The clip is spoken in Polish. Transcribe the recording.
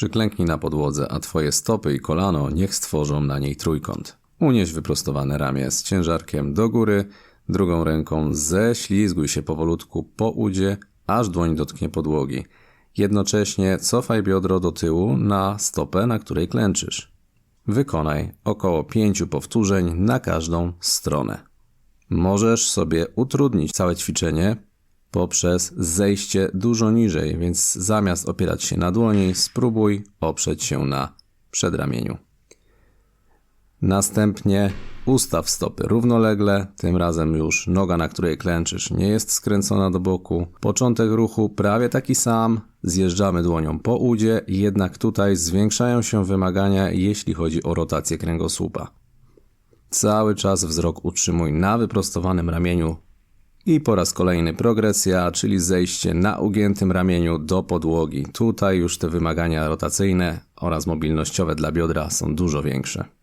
Przyklęknij na podłodze, a twoje stopy i kolano niech stworzą na niej trójkąt. Unieś wyprostowane ramię z ciężarkiem do góry, drugą ręką ześlizguj się powolutku po udzie, aż dłoń dotknie podłogi. Jednocześnie cofaj biodro do tyłu na stopę, na której klęczysz. Wykonaj około pięciu powtórzeń na każdą stronę. Możesz sobie utrudnić całe ćwiczenie poprzez zejście dużo niżej, więc zamiast opierać się na dłoni, spróbuj oprzeć się na przedramieniu. Następnie ustaw stopy równolegle, tym razem już noga, na której klęczysz, nie jest skręcona do boku. Początek ruchu prawie taki sam, zjeżdżamy dłonią po udzie, jednak tutaj zwiększają się wymagania, jeśli chodzi o rotację kręgosłupa. Cały czas wzrok utrzymuj na wyprostowanym ramieniu. I po raz kolejny progresja, czyli zejście na ugiętym ramieniu do podłogi. Tutaj już te wymagania rotacyjne oraz mobilnościowe dla biodra są dużo większe.